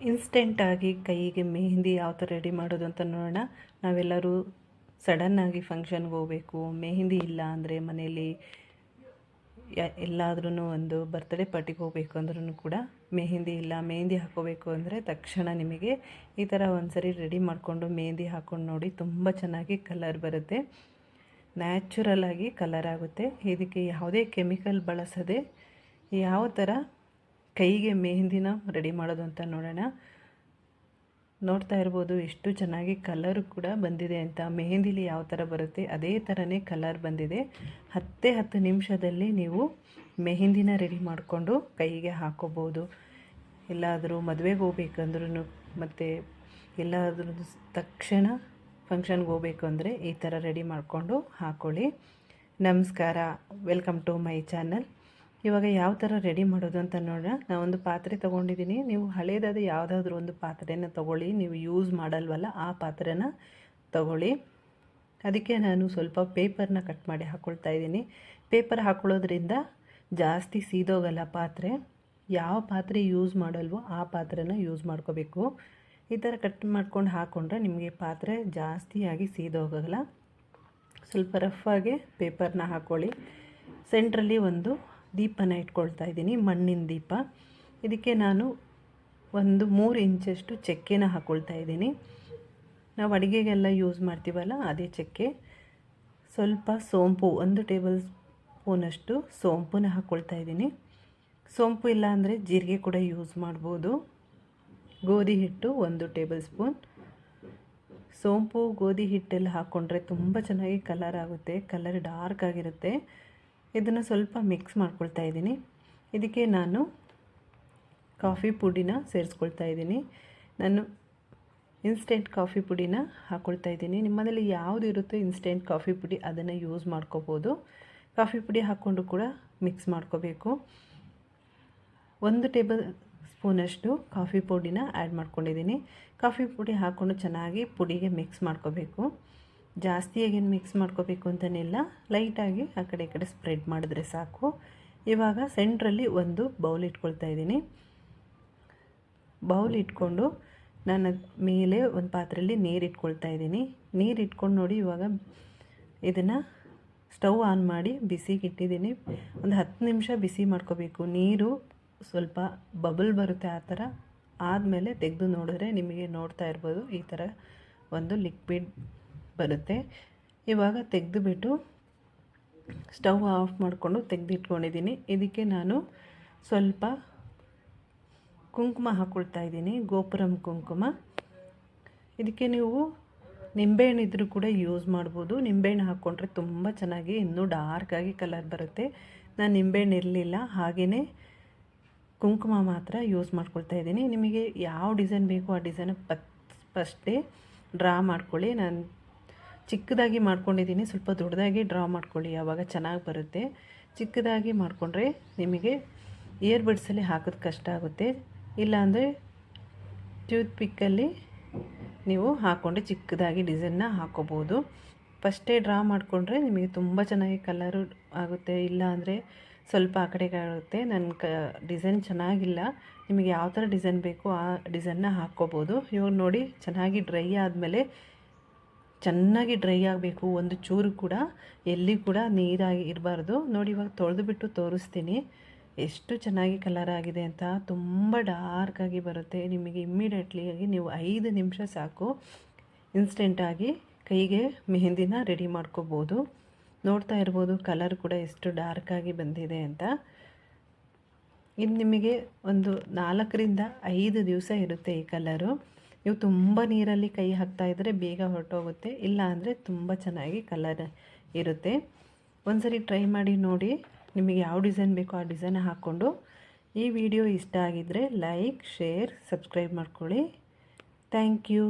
ಇನ್ಸ್ಟೆಂಟಾಗಿ ಕೈಗೆ ಮೆಹಂದಿ ಯಾವ ಥರ ರೆಡಿ ಮಾಡೋದು ಅಂತ ನೋಡೋಣ. ನಾವೆಲ್ಲರೂ ಸಡನ್ನಾಗಿ ಫಂಕ್ಷನ್ಗೆ ಹೋಗಬೇಕು. ಮೆಹಂದಿ ಇಲ್ಲ ಅಂದರೆ ಮನೇಲಿ ಎಲ್ಲಾದ್ರೂ ಒಂದು ಬರ್ತ್ಡೇ ಪಾರ್ಟಿಗೆ ಹೋಗಬೇಕು ಅಂದ್ರೂ ಕೂಡ ಮೆಹಂದಿ ಇಲ್ಲ. ಮೆಹಂದಿ ಹಾಕೋಬೇಕು ಅಂದರೆ ತಕ್ಷಣ ನಿಮಗೆ ಈ ಥರ ಒಂದ್ಸರಿ ರೆಡಿ ಮಾಡಿಕೊಂಡು ಮೆಹಂದಿ ಹಾಕ್ಕೊಂಡು ನೋಡಿ ತುಂಬ ಚೆನ್ನಾಗಿ ಕಲರ್ ಬರುತ್ತೆ. ನ್ಯಾಚುರಲ್ ಆಗಿ ಕಲರ್ ಆಗುತ್ತೆ. ಇದಕ್ಕೆ ಯಾವುದೇ ಕೆಮಿಕಲ್ ಬಳಸದೆ ಯಾವ ಥರ ಕೈಗೆ ಮೆಹಂದಿನ ರೆಡಿ ಮಾಡೋದು ಅಂತ ನೋಡೋಣ. ನೋಡ್ತಾ ಇರ್ಬೋದು, ಎಷ್ಟು ಚೆನ್ನಾಗಿ ಕಲರ್ ಕೂಡ ಬಂದಿದೆ ಅಂತ. ಮೆಹಂದಿಲಿ ಯಾವ ಥರ ಬರುತ್ತೆ, ಅದೇ ಥರನೇ ಕಲರ್ ಬಂದಿದೆ. ಹತ್ತೇ ಹತ್ತು ನಿಮಿಷದಲ್ಲಿ ನೀವು ಮೆಹಂದಿನ ರೆಡಿ ಮಾಡಿಕೊಂಡು ಕೈಗೆ ಹಾಕೋಬೋದು ಎಲ್ಲಾದರೂ ಮದುವೆಗೆ ಹೋಗ್ಬೇಕಂದ್ರೂ ಮತ್ತು ಎಲ್ಲಾದ್ರೂ ತಕ್ಷಣ ಫಂಕ್ಷನ್ಗೆ ಹೋಗ್ಬೇಕು ಅಂದರೆ ಈ ಥರ ರೆಡಿ ಮಾಡಿಕೊಂಡು ಹಾಕ್ಕೊಳ್ಳಿ ನಮಸ್ಕಾರ, ವೆಲ್ಕಮ್ ಟು ಮೈ ಚಾನಲ್. ಇವಾಗ ಯಾವ ಥರ ರೆಡಿ ಮಾಡೋದು ಅಂತ ನೋಡೋಣ ಒಂದು ಪಾತ್ರೆ ತೊಗೊಂಡಿದ್ದೀನಿ ನೀವು ಹಳೇದಾದ ಯಾವುದಾದ್ರೂ ಒಂದು ಪಾತ್ರೆನ ತೊಗೊಳ್ಳಿ. ನೀವು ಯೂಸ್ ಮಾಡಲ್ವಲ್ಲ, ಆ ಪಾತ್ರೆನ ತಗೊಳ್ಳಿ. ಅದಕ್ಕೆ ನಾನು ಸ್ವಲ್ಪ ಪೇಪರ್ನ ಕಟ್ ಮಾಡಿ ಹಾಕ್ಕೊಳ್ತಾ ಇದ್ದೀನಿ. ಪೇಪರ್ ಹಾಕ್ಕೊಳ್ಳೋದ್ರಿಂದ ಜಾಸ್ತಿ ಸೀದೋಗಲ್ಲ ಪಾತ್ರೆ. ಯಾವ ಪಾತ್ರೆ ಯೂಸ್ ಮಾಡಲ್ವೋ ಆ ಪಾತ್ರೆನ ಯೂಸ್ ಮಾಡ್ಕೋಬೇಕು. ಈ ಥರ ಕಟ್ ಮಾಡ್ಕೊಂಡು ಹಾಕ್ಕೊಂಡ್ರೆ ನಿಮಗೆ ಪಾತ್ರೆ ಜಾಸ್ತಿಯಾಗಿ ಸೀದೋಗಲ್ಲ. ಸ್ವಲ್ಪ ರಫ್ ಆಗಿ ಪೇಪರ್ನ ಹಾಕ್ಕೊಳ್ಳಿ ಸೆಂಟ್ರಲ್ಲಿ ಒಂದು ದೀಪನ ಇಟ್ಕೊಳ್ತಾ ಇದ್ದೀನಿ, ಮಣ್ಣಿನ ದೀಪ. ಇದಕ್ಕೆ ನಾನು ಒಂದು ಮೂರು ಇಂಚಷ್ಟು ಚಕ್ಕೆನ ಹಾಕ್ಕೊಳ್ತಾ ಇದ್ದೀನಿ. ನಾವು ಅಡುಗೆಗೆಲ್ಲ ಯೂಸ್ ಮಾಡ್ತೀವಲ್ಲ, ಅದೇ ಚಕ್ಕೆ. ಸ್ವಲ್ಪ ಸೋಂಪು, ಒಂದು ಟೇಬಲ್ ಸ್ಪೂನಷ್ಟು ಸೋಂಪುನ ಹಾಕ್ಕೊಳ್ತಾ ಇದ್ದೀನಿ. ಸೋಂಪು ಇಲ್ಲ ಅಂದರೆ ಜೀರಿಗೆ ಕೂಡ ಯೂಸ್ ಮಾಡ್ಬೋದು. ಗೋಧಿ ಹಿಟ್ಟು ಒಂದು ಟೇಬಲ್ ಸ್ಪೂನ್. ಸೋಂಪು, ಗೋಧಿ ಹಿಟ್ಟೆಲ್ಲ ಹಾಕ್ಕೊಂಡ್ರೆ ತುಂಬ ಚೆನ್ನಾಗಿ ಕಲರ್ ಆಗುತ್ತೆ, ಕಲರ್ ಡಾರ್ಕ್ ಆಗಿರುತ್ತೆ. ಇದನ್ನು ಸ್ವಲ್ಪ ಮಿಕ್ಸ್ ಮಾಡ್ಕೊಳ್ತಾ ಇದ್ದೀನಿ. ಇದಕ್ಕೆ ನಾನು ಕಾಫಿ ಪುಡಿನ ಸೇರಿಸ್ಕೊಳ್ತಾ ಇದ್ದೀನಿ. ನಾನು ಇನ್ಸ್ಟೆಂಟ್ ಕಾಫಿ ಪುಡಿನ ಹಾಕ್ಕೊಳ್ತಾ ಇದ್ದೀನಿ. ನಿಮ್ಮನೇಲಿ ಯಾವುದು ಇರುತ್ತೋ ಇನ್ಸ್ಟೆಂಟ್ ಕಾಫಿ ಪುಡಿ ಅದನ್ನು ಯೂಸ್ ಮಾಡ್ಕೋಬೋದು. ಕಾಫಿ ಪುಡಿ ಹಾಕ್ಕೊಂಡು ಕೂಡ ಮಿಕ್ಸ್ ಮಾಡ್ಕೋಬೇಕು. ಒಂದು ಟೇಬಲ್ ಸ್ಪೂನಷ್ಟು ಕಾಫಿ ಪುಡಿನ ಆ್ಯಡ್ ಮಾಡ್ಕೊಂಡಿದ್ದೀನಿ. ಕಾಫಿ ಪುಡಿ ಹಾಕ್ಕೊಂಡು ಚೆನ್ನಾಗಿ ಪುಡಿಗೆ ಮಿಕ್ಸ್ ಮಾಡ್ಕೋಬೇಕು. ಜಾಸ್ತಿಯಾಗೇನು ಮಿಕ್ಸ್ ಮಾಡ್ಕೋಬೇಕು ಅಂತನಿಲ್ಲ. ಲೈಟಾಗಿ ಆ ಕಡೆ ಈ ಕಡೆ ಸ್ಪ್ರೆಡ್ ಮಾಡಿದ್ರೆ ಸಾಕು. ಇವಾಗ ಸೆಂಟ್ರಲ್ಲಿ ಒಂದು ಬೌಲ್ ಇಟ್ಕೊಳ್ತಾ ಇದ್ದೀನಿ. ಬೌಲ್ ಇಟ್ಕೊಂಡು ನಾನು ಮೇಲೆ ಒಂದು ಪಾತ್ರೆಯಲ್ಲಿ ನೀರು ಇಟ್ಕೊಳ್ತಾ ಇದ್ದೀನಿ. ನೀರು ಇಟ್ಕೊಂಡು ನೋಡಿ ಇವಾಗ ಇದನ್ನು ಸ್ಟವ್ ಆನ್ ಮಾಡಿ ಬಿಸಿಗೆ ಇಟ್ಟಿದ್ದೀನಿ. ಒಂದು ಹತ್ತು ನಿಮಿಷ ಬಿಸಿ ಮಾಡ್ಕೋಬೇಕು. ನೀರು ಸ್ವಲ್ಪ ಬಬಲ್ ಬರುತ್ತೆ ಆ ಥರ. ಆದಮೇಲೆ ತೆಗೆದು ನೋಡಿದ್ರೆ ನಿಮಗೆ ನೋಡ್ತಾ ಇರ್ಬೋದು ಈ ಥರ ಒಂದು ಲಿಕ್ವಿಡ್ ಬರುತ್ತೆ. ಇವಾಗ ತೆಗೆದುಬಿಟ್ಟು ಸ್ಟವ್ ಆಫ್ ಮಾಡಿಕೊಂಡು ತೆಗೆದಿಟ್ಕೊಂಡಿದ್ದೀನಿ. ಇದಕ್ಕೆ ನಾನು ಸ್ವಲ್ಪ ಕುಂಕುಮ ಹಾಕ್ಕೊಳ್ತಾ ಇದ್ದೀನಿ, ಗೋಪುರಂ ಕುಂಕುಮ. ಇದಕ್ಕೆ ನೀವು ನಿಂಬೆಹಣ್ಣು ಇದ್ದರೂ ಕೂಡ ಯೂಸ್ ಮಾಡ್ಬೋದು. ನಿಂಬೆಹಣ್ಣು ಹಾಕ್ಕೊಂಡ್ರೆ ತುಂಬ ಚೆನ್ನಾಗಿ, ಇನ್ನೂ ಡಾರ್ಕಾಗಿ ಕಲರ್ ಬರುತ್ತೆ. ನಾನು ನಿಂಬೆಹಣ್ಣು ಇರಲಿಲ್ಲ ಹಾಗೆಯೇ ಕುಂಕುಮ ಮಾತ್ರ ಯೂಸ್ ಮಾಡ್ಕೊಳ್ತಾ ಇದ್ದೀನಿ. ನಿಮಗೆ ಯಾವ ಡಿಸೈನ್ ಬೇಕೋ ಆ ಡಿಸೈನ್ ಪತ್ ಫಸ್ಟೇ ಡ್ರಾ ಮಾಡ್ಕೊಳ್ಳಿ. ನಾನು ಚಿಕ್ಕದಾಗಿ ಮಾಡ್ಕೊಂಡಿದ್ದೀನಿ, ಸ್ವಲ್ಪ ದೊಡ್ಡದಾಗಿ ಡ್ರಾ ಮಾಡ್ಕೊಳ್ಳಿ, ಆವಾಗ ಚೆನ್ನಾಗಿ ಬರುತ್ತೆ. ಚಿಕ್ಕದಾಗಿ ಮಾಡಿಕೊಂಡ್ರೆ ನಿಮಗೆ ಇಯರ್ ಬಡ್ಸಲ್ಲಿ ಹಾಕೋದು ಕಷ್ಟ ಆಗುತ್ತೆ. ಇಲ್ಲಾಂದರೆ ಟ್ಯೂತ್ ಪಿಕ್ಕಲ್ಲಿ ನೀವು ಹಾಕ್ಕೊಂಡು ಚಿಕ್ಕದಾಗಿ ಡಿಸೈನ್ನ ಹಾಕೋಬೋದು. ಫಸ್ಟೇ ಡ್ರಾ ಮಾಡಿಕೊಂಡ್ರೆ ನಿಮಗೆ ತುಂಬ ಚೆನ್ನಾಗಿ ಕಲರು ಆಗುತ್ತೆ. ಇಲ್ಲ ಅಂದರೆ ಸ್ವಲ್ಪ ಆ ಕಡೆಗೆ ಆಗುತ್ತೆ. ನನ್ನ ಕ ಡಿಸೈನ್ ಚೆನ್ನಾಗಿಲ್ಲ. ನಿಮಗೆ ಯಾವ ಥರ ಡಿಸೈನ್ ಬೇಕೋ ಆ ಡಿಸೈನ್ನ ಹಾಕ್ಕೋಬೋದು ಇವಾಗ ನೋಡಿ, ಚೆನ್ನಾಗಿ ಡ್ರೈ ಆದಮೇಲೆ ಚೆನ್ನಾಗಿ ಡ್ರೈ ಆಗಬೇಕು, ಒಂದು ಚೂರು ಕೂಡ, ಎಲ್ಲಿ ಕೂಡ ನೀರಾಗಿ ಇರಬಾರ್ದು. ನೋಡಿ, ಇವಾಗ ತೊಳೆದು ಬಿಟ್ಟು ತೋರಿಸ್ತೀನಿ. ಎಷ್ಟು ಚೆನ್ನಾಗಿ ಕಲರ್ ಆಗಿದೆ ಅಂತ. ತುಂಬ ಡಾರ್ಕಾಗಿ ಬರುತ್ತೆ. ನಿಮಗೆ ಇಮ್ಮಿಡಿಯೇಟ್ಲಿ ಆಗಿ ನೀವು ಐದು ನಿಮಿಷ ಸಾಕು. ಇನ್ಸ್ಟೆಂಟಾಗಿ ಕೈಗೆ ಮೆಹಂದಿನ ರೆಡಿ ಮಾಡ್ಕೋಬೋದು. ನೋಡ್ತಾ ಇರ್ಬೋದು ಕಲರ್ ಕೂಡ ಎಷ್ಟು ಡಾರ್ಕಾಗಿ ಬಂದಿದೆ ಅಂತ. ಇದು ನಿಮಗೆ ಒಂದು ನಾಲ್ಕರಿಂದ ಐದು ದಿವಸ ಇರುತ್ತೆ ಈ ಕಲರು ನೀವು ತುಂಬ ನೀರಲ್ಲಿ ಕೈ ಹಾಕ್ತಾ ಇದ್ದರೆ ಬೇಗ ಹೊರಟೋಗುತ್ತೆ. ಇಲ್ಲ ಅಂದರೆ ತುಂಬ ಚೆನ್ನಾಗಿ ಕಲರ್ ಇರುತ್ತೆ. ಒಂದ್ಸರಿ ಟ್ರೈ ಮಾಡಿ ನೋಡಿ ನಿಮಗೆ ಯಾವ ಡಿಸೈನ್ ಬೇಕೋ ಆ ಡಿಸೈನ್ ಹಾಕ್ಕೊಂಡು ಈ ವಿಡಿಯೋ ಇಷ್ಟ ಆಗಿದ್ದರೆ ಲೈಕ್ ಶೇರ್ ಸಬ್ಸ್ಕ್ರೈಬ್ ಮಾಡ್ಕೊಳ್ಳಿ. Thank you